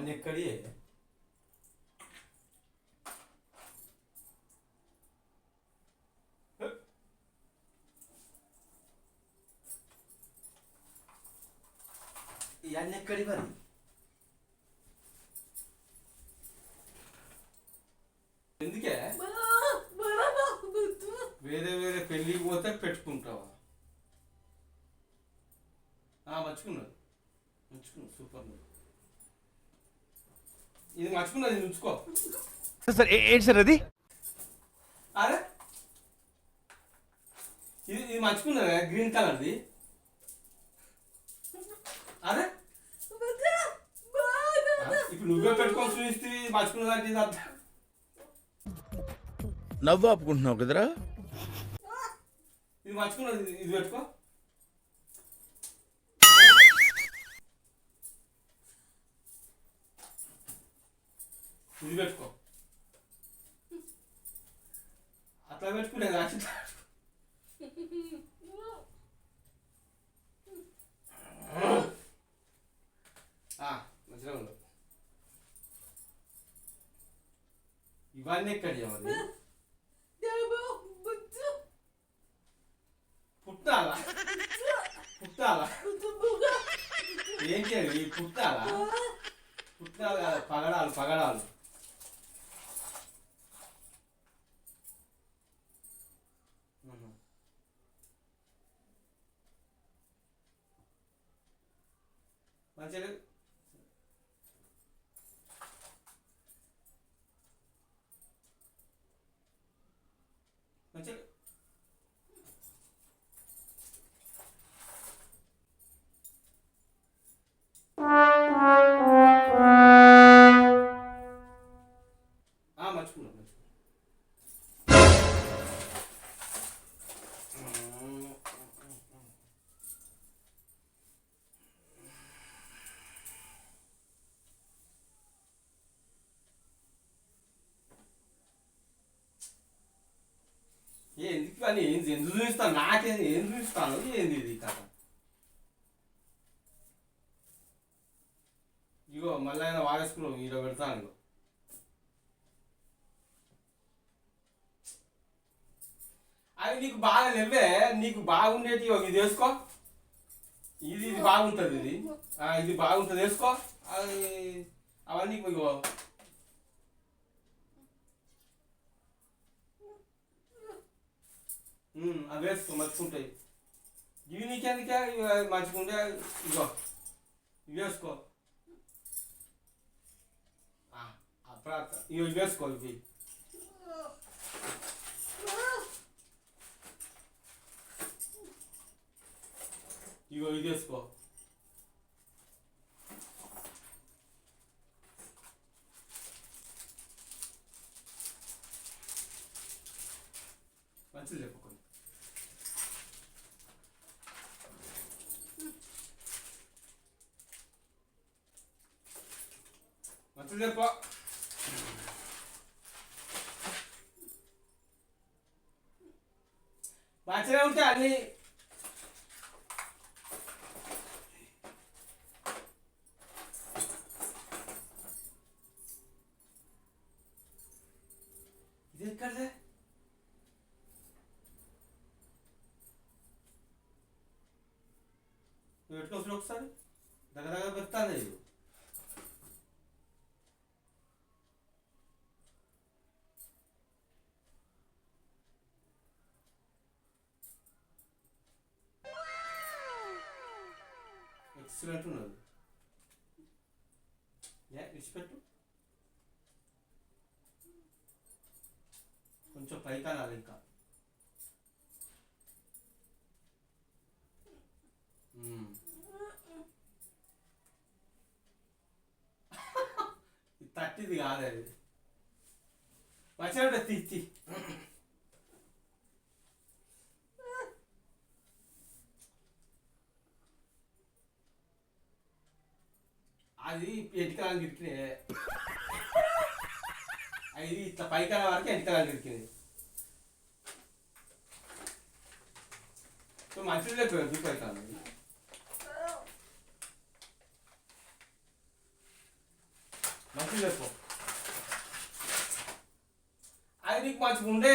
అవన్నీ ఎక్కడి ఇవన్నీ ఎక్కడి మరి ఎందుకే వేరే వేరే పెళ్ళికి పోతే పెట్టుకుంటావా ఆ, మర్చుకున్నది మర్చుకున్నావు సూపర్ నువ్వు ఇది మర్చుకున్నది ఇది ఉంచుకో. సార్ ఏంటి సార్ అది? అరే. ఇది ఇది మర్చుకున్నది గ్రీన్ కలర్ది అరే. ఇప్పుడు నువ్వే పెట్టుకొని చూస్తే మర్చుకున్నదంటే ఇది అర్థం. నవ్వు ఆపుకుంటున్నావు కదరా? ఇది మర్చుకున్నది ఇది- ఇది పెట్టుకో. ఇది పెట్టుకో అట్లా పెట్టుకునేది అట్లా మంచిగా ఉంది ఇవన్నీ ఎక్కడ మరి పుట్టాలా? పుట్టాలా? ఏంటి అవి పుట్టాలా? పుట్టాలు పగడాలు పగడాలు. ఏ అని ఏంది ఎందుకు చూపిస్తాను నాకేంది ఏం చూపిస్తాను ఏంది ఇది కథ? ఇగో మళ్ళీ ఆయన వాడేసుకున్నావు ఈరో పెడతాను ఇగో. అవి నీకు బాగా లేవే నీకు బాగుండేటి ఇది వేసుకో. ఇది ఇది బాగుంటుంది ఇది. ఇది బాగుంటుంది వేసుకో. అది అవన్నీ ఇగో అవి వేసుకో మంచుకుంటాయి ఇవి నీకెందుకే ఇవి మంచుకుంటే ఇగో ఇవి వేసుకో. ఆ, అప్పుడు ఇవి ఇవి వేసుకో ఇవి. ఇగో ఇది వేసుకో మంచిది చెప్పుకోండి మంచిది చెప్పు మంచిగా ఉంటే అన్ని ఇది ఎక్కడదే నువ్వు పెట్టుకోవచ్చు ఒకసారి ఎక్సలెంట్ ఉన్నది ఏ విడిచిపెట్టు కొంచెం పైకి ఇంకా ఇది తట్టిది కాదు అది వచ్చాడు తీ అది ఎంటికలాగా ఇరికినాయి అది ఇట్లా పైకాల వరకు ఎంటికలాగా ఇరికింది సో మంచిగా లేకపోయారు చూపెడతాను మంచిగా చెప్పు అది నీకు మంచిగా ఉండే.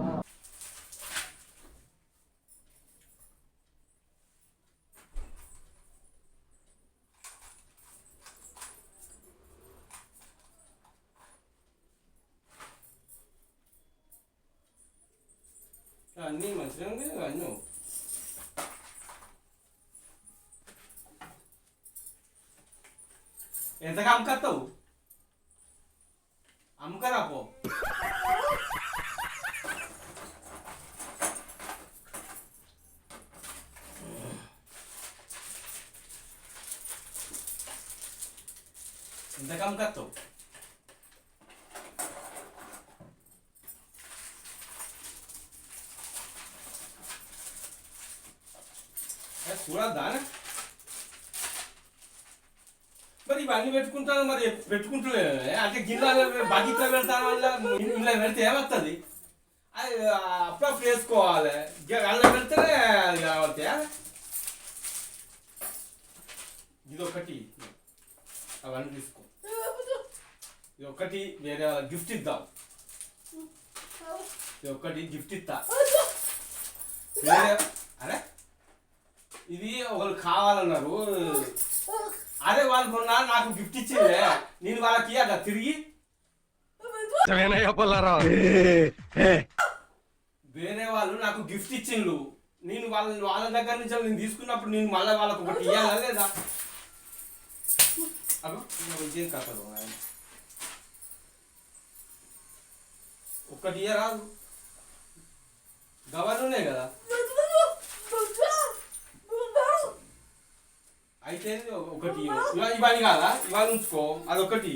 అన్నీ మంచిగా ఉంది అన్నీ ఎంతగా అమ్ముకొస్తావు అమ్ముకరా పో ఎంతగా అమ్ముకొస్తావు ఏ, చూడద్దా మరి ఇవన్నీ పెట్టుకుంటాను మరి పెట్టుకుంటలేదు అంటే గిన్నెలు బకెట్లో పెడతాను వల్ల ఇంట్లో పెడితే ఏమవుతుంది అది అప్పుడప్పుడు వేసుకోవాలి ఇక అల్ల పెడితేనే అది కావాలి ఇది ఒకటి అవన్నీ తీసుకో ఇది ఒకటి వేరే వాళ్ళ గిఫ్ట్ ఇద్దాం. ఇది ఒకటి గిఫ్ట్ ఇస్తా వేరే అరే ఇది ఒకరు కావాలన్నారు. అదే వాళ్ళు మొన్న నాకు గిఫ్ట్ ఇచ్చిందే నేను వాళ్ళకి అట్లా తిరిగి వేరే వాళ్ళు నాకు గిఫ్ట్ ఇచ్చిండ్రు. నేను వాళ్ళ వాళ్ళ దగ్గర నుంచి నేను తీసుకున్నప్పుడు నేను మళ్ళీ వాళ్ళకి ఒకటి ఇవ్వాలా లేదా? అగో ఇదేం కథలు ఒక్కటి ఇయ్యరాదు గవర్ననే కదా. అయితే ఒకటి ఇవ- ఇవన్నీ కాదా? ఇవాళ ఉంచుకో. అదొకటి?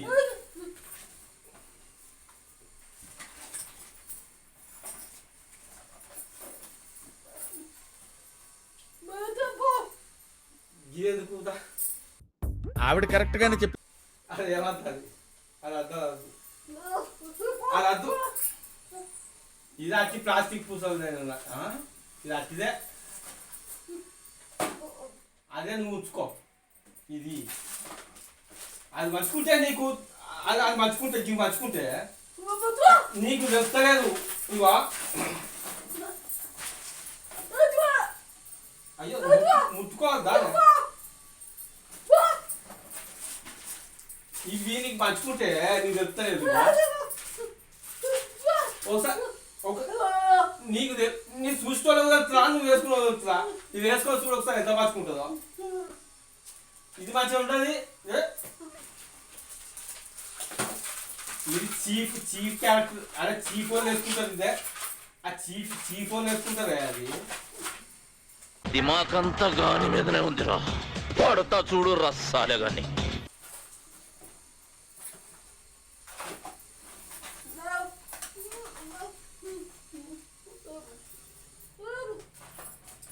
ఆవిడ కరెక్ట్ గానే చెప్పి అది ఏమంటుంది? అది అద్దు ఇది అట్టి ప్లాస్టిక్ పూసలు ఇది అట్టిదే అదే నువ్వు ఉంచుకో. ఇది. అది మర్చుకుంటే నీకు అది అది మర్చుకుంటే ఇది మర్చుకుంటే నీకు తెలుస్తలేదు. ఇవా అయ్యో ముట్టు- ముట్టుకోవద్దా? ఇవి నీకు మర్చుకుంటే నీకు ఇవా. ఒకసారి ఒక నీకు నీ చూసుకోవడం తెలుస్తుందా నువ్వు వేసుకున్న తెలుస్తుందా ఇది వేసుకొని చూడు ఒకసారి ఎంత మార్చుకుంటుందో ఇది మంచిగా ఉంటుంది ఇది చీఫ్ చీఫ్ క్యారెక్టర్ అదే చీఫ్ వాళ్ళు వేసుకుంటుంది ఇదే. ఆ చీఫ్ చీఫ్ ఫోన్ వేసుకుంటుంది అది? దిమాకంతా గాని మీదనే ఉందిరా. పడతా చూడు రస్సాలే గాని.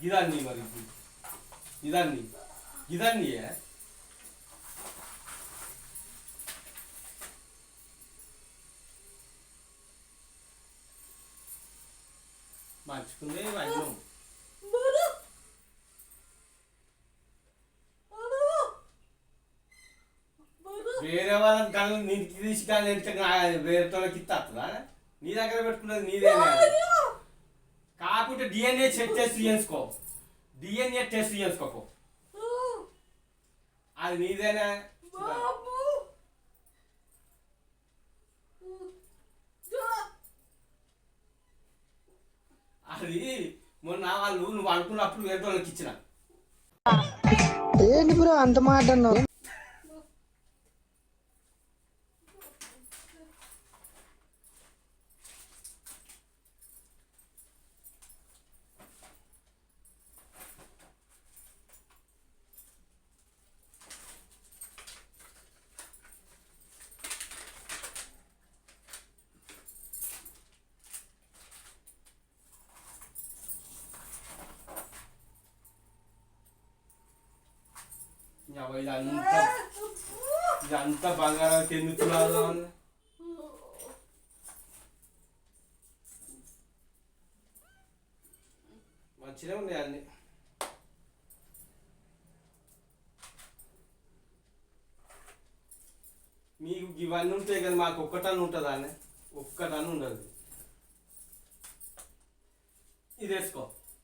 ఇదాన్ని మరి ఇదాన్ని. ఇదాన్ని మార్చుకుందే వేరే వాళ్ళకి కానీ నేను తీసి కానీ ఎంత వేరే వాళ్ళకి ఇస్తా నీ దగ్గర పెట్టుకున్నది నీదేనా. కాకుంటే డిఎన్ఏ చెక్ టెస్ట్ చేసుకో డిఎన్ఏ టెస్ట్ చేసుకోకు అది నీదేనా? అది మొన్న వాళ్ళు నువ్వు అనుకున్నప్పుడు వేరే వాళ్ళకి ఇచ్చిన. ఏంటి బ్రో అంత మాట అన్నావు? అబ్బా, ఇది అంతా ఇది అంతా బంగారం తిన్నుతున్నారు మంచిగా ఉన్నాయి అన్ని మీకు ఇవన్నీ ఉంటాయి కదా మాకు ఒక్కటని ఉంటుందా అని ఒక్కటని ఉండదు ఇది వేసుకో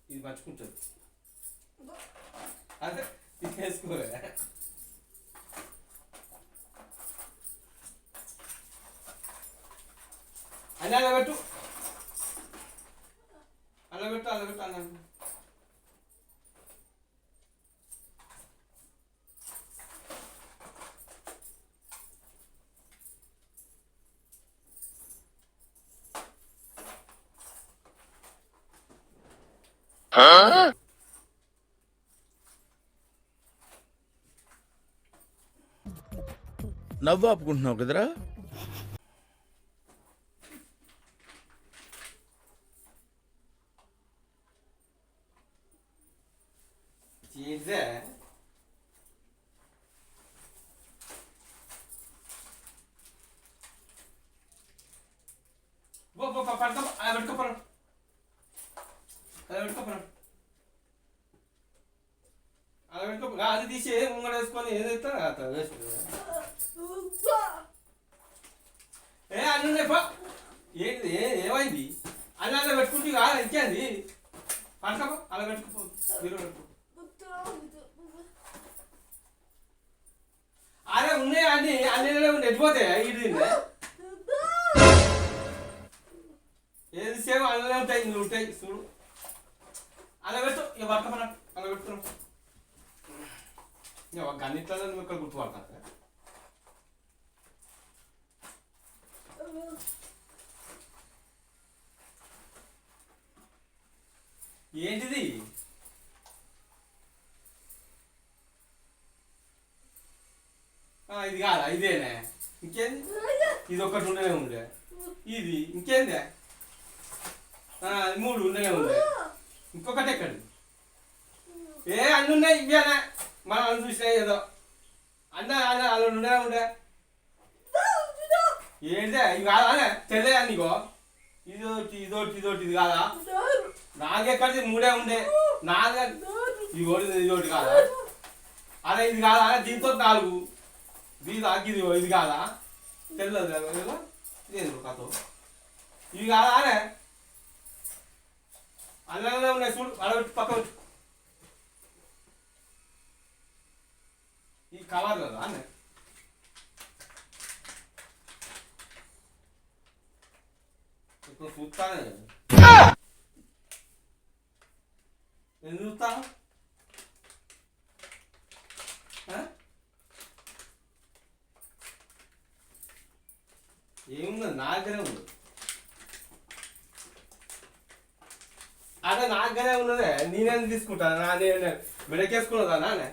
ఇది మర్చుకుంటుంది అదే ఇది వేసుకో అని అలా పెట్టు అలా పెట్టు అలా పెట్టు అలా పెట్టు. నవ్వు ఆపుకుంటున్నావు కదరా చేసే పో పో పో పడుకో అలా పెట్టుకోపడు అలా పెట్టుకోపడు అలా పెట్టుకో అది తీసి ముంగడ వేసుకొని ఏది ఇస్తాను అట్లా వేసుకో ఏ అన్నీ పో ఏంటి ఏ- ఏమైంది? అన్నీ అలా పెట్టుకుంటే కాదు ఇంకేంది? పడుకోపో అలా పెట్టుకుపో మీరు పెట్టుకో. అరే ఉన్నాయి అన్ని అన్ని ఉండి ఎట్టిపోతే ఇటు ఏది సేవ అందులో ఉంటాయి ఇందులో ఉంటాయి చూడు. అలా పెట్టు ఇక పట్టుకోమన్నా అలా పెట్టుకున్నాం ఇక ఒక గన్నిట్లలో నువ్వు ఇక్కడ గుర్తుపడతా ఏంటిది? ఇది కాదా? ఇదేనే? ఇంకేంది? ఇది ఒకటి ఉండనే ఉండే. ఇది ఇంకేంది? మూడు ఉండనే ఉండే. ఇంకొకటి ఎక్కడ? ఏ అన్ని ఉన్నాయి ఇవ్వనే? మనం అన్ని చూసినా ఏదో. అన్న అన్న అలా ఉండనే ఉండే. ఏంటిదే? ఇవి కాదా తెలియదా నీకో? ఇదోటి ఇదోటి ఇదోటి ఇది కాదా? నాకెక్కడిది మూడే ఉండే. నాలుగు. ఇది ఒకటి ఇది ఒకటి కాదా? అరే ఇది కాదా? దీంతో నాలుగు. దీని ఇది ఇది కాదా? తెల్లదు? లేదు ఇది కథ. ఇది కాదా? అరే. అల్లనే ఉన్నాయి చూడు అడగట్టు పక్క ఈ కలర్ కదా అనే ఇప్పుడు చూస్తానే ఎందుకు చూస్తాను ఆ? ఏమున్నది నా దగ్గరే ఉంది అదే నా దగ్గరే ఉన్నదే నేనేం తీసుకుంటాను నా నేను మెడకేసుకున్నదా నానే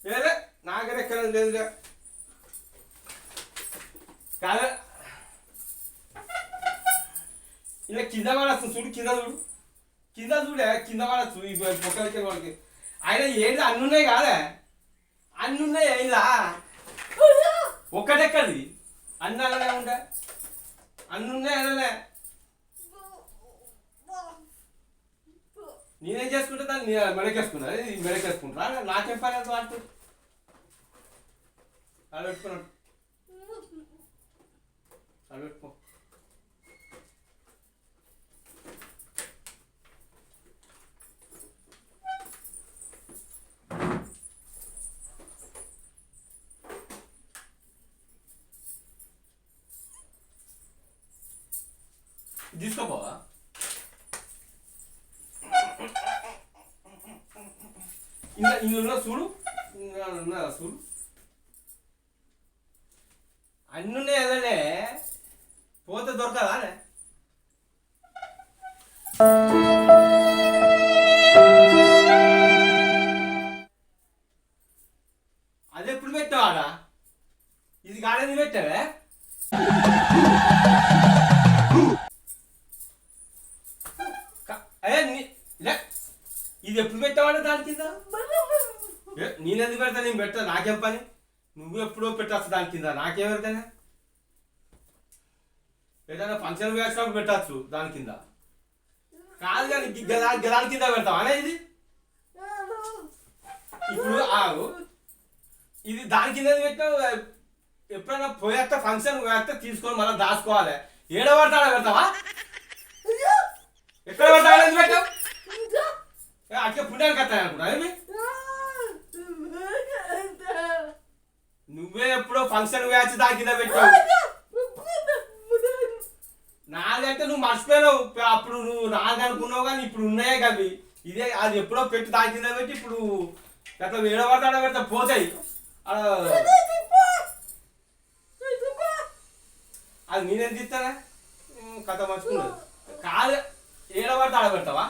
వేరే నా దగ్గర ఎక్కడ లేదుగా కాదా ఇలా కింద పడచ్చు చూడు కింద చూడు కింద చూడే కింద పడచ్చు. ఈ పొక్కలకి వాళ్ళకి ఆయన ఏంది అన్ని ఉన్నాయి కాదే? అన్ని ఉన్నాయి ఇలా ఒక్కటెక్కడిది అలానే ఉంటా అన్నున్నాయి అలానే? నేనేం చేసుకుంటా దాన్ని మెడకేసుకున్నా. మెడకేసుకుంటా నాకేం పని అంత వాడుతూ అలా పెట్టుకున్నాడు అలా పెట్టుకో ఇంకా ఉన్నారు అసలు అన్ని ఉన్నాయి అదనే పోతే దొరకదా అది ఎప్పుడు పెట్టావాడా ఇది కాడని పెట్టావే? అదే లే. ఇది ఎప్పుడు పెట్టావాడా దాని కింద? నేనెందుకు పెడతా? నేను పెట్టా. నాకేం పని? నువ్వు ఎప్పుడో పెట్టచ్చు దాని కింద. నాకేం పెడతానే ఏదైనా ఫంక్షన్ వేసినప్పుడు పెట్టచ్చు దాని కింద. కాదు కానీ గదా- గదాని కింద పెడతావా? అనే ఇది? ఇప్పుడు ఆగు. ఇది దాని కింద పెట్టావు ఎప్పుడైనా పోయేస్తా ఫంక్షన్ పోయేస్తా తీసుకొని మళ్ళీ దాచుకోవాలి. ఏడ పడతాడా పెడతావా? ఎక్కడ పడతాడా ఎందుకు పెట్టావు? ఏ, అట్లా పుణ్యానికి వస్తాయి అనుకుంటా ఏమి? నువ్వే ఎప్పుడో ఫంక్షన్ వ్యాచ్ దాని పెట్టావు నాదంటే నువ్వు మర్చిపోయినావు. అప్పుడు నువ్వు నాదనుకున్నావు కానీ ఇప్పుడు ఉన్నాయే కవి ఇదే అది ఎప్పుడో పెట్టి దాని పెట్టి ఇప్పుడు గత ఏడబడతాడ పెడితే పోతాయి. అది నేనేం తీస్తానా? కథ మర్చిపోలేదు కాదు ఏడబడితే ఆడ పెడతావా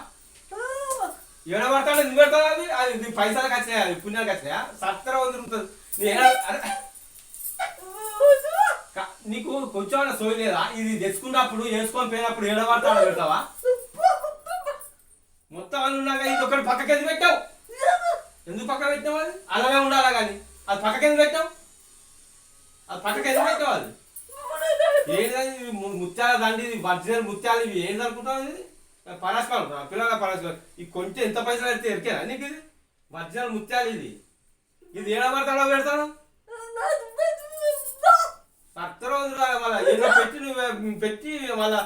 ఎడబడతా నువ్వు పెడతావు అది? అది నీ పైసలు వచ్చినాయా అది పుణ్యానికి వచ్చినాయా సత్తర వంద రూపాయలు. అరే. నీకు కొంచెం సోయి లేదా? ఇది తెచ్చుకున్నప్పుడు వేసుకొని పోయినప్పుడు ఏడబడతాడు పెడతావా? మొత్తం అని ఉన్నాక ఇంకొకటి ఒకటి పక్కకి ఎందుకు పెట్టావు? ఎందుకు పక్క పెట్టావు అది? అలాగే ఉండాలా కానీ? అది పక్కకి ఎందుకు పెట్టావు? అది పక్కకి ఎందుకు పెట్టావు అది? ఏంటది ముత్యాల దండి ఇది ఒరిజినల్ ముత్యాలు ఇవి ఏం అనుకుంటావు ఇది పరాస్కారం పిల్లల పరాస్కారం ఈ కొంచెం ఎంత పైసలు పెడితే ఎరికేనా నీకు ఇది? ఒరిజినల్ ముత్యాలు ఇది. ఇది ఏడబడతాడో పెడతాడు సత్త రోజులు మళ్ళీ. ఏదో పెట్టి నువ్వు పెట్టి మళ్ళా.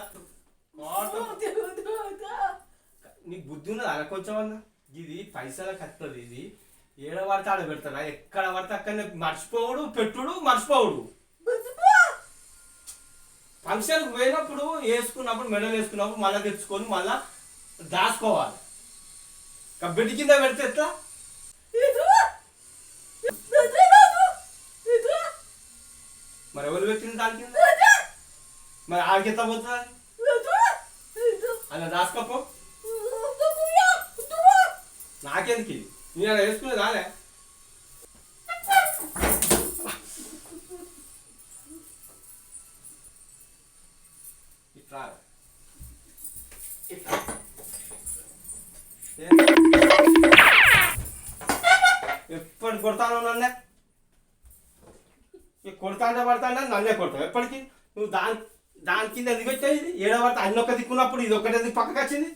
నీకు బుద్ధి ఉన్నదా? అలా కొంచెం అన్న ఇది పైసలు కట్టదు ఇది. ఏడ పడితే ఆడ పెడతారా ఎక్కడ పడితే అక్కడ మర్చిపోవుడు పెట్టుడు మర్చిపోవుడు. ఫంక్షన్కి పోయినప్పుడు వేసుకున్నప్పుడు మెడల్ వేసుకున్నప్పుడు మళ్ళీ తెచ్చుకొని మళ్ళా దాచుకోవాలి. కబ్బెట్టి కింద పెడితే ఎట్లా? మరి ఎవరు పెట్టింది దాని కింద? మరి ఆడికి ఎట్లా పోతుంది? అలా దాచుకోపో. నాకెందుకు నేను అలా రాలే ఏ? ఎప్పుడు కొడతాను నన్నే? ఈ కొడతాంటే పడతాంటే నన్నే కొడతావు. ఎప్పటికి? నువ్వు దాని దాని కింద ఎందుకు ఇది? ఏడో పడతా. అన్ని ఒక్క దిక్కున్నప్పుడు ఇది ఒక్కటే పక్కకు వచ్చింది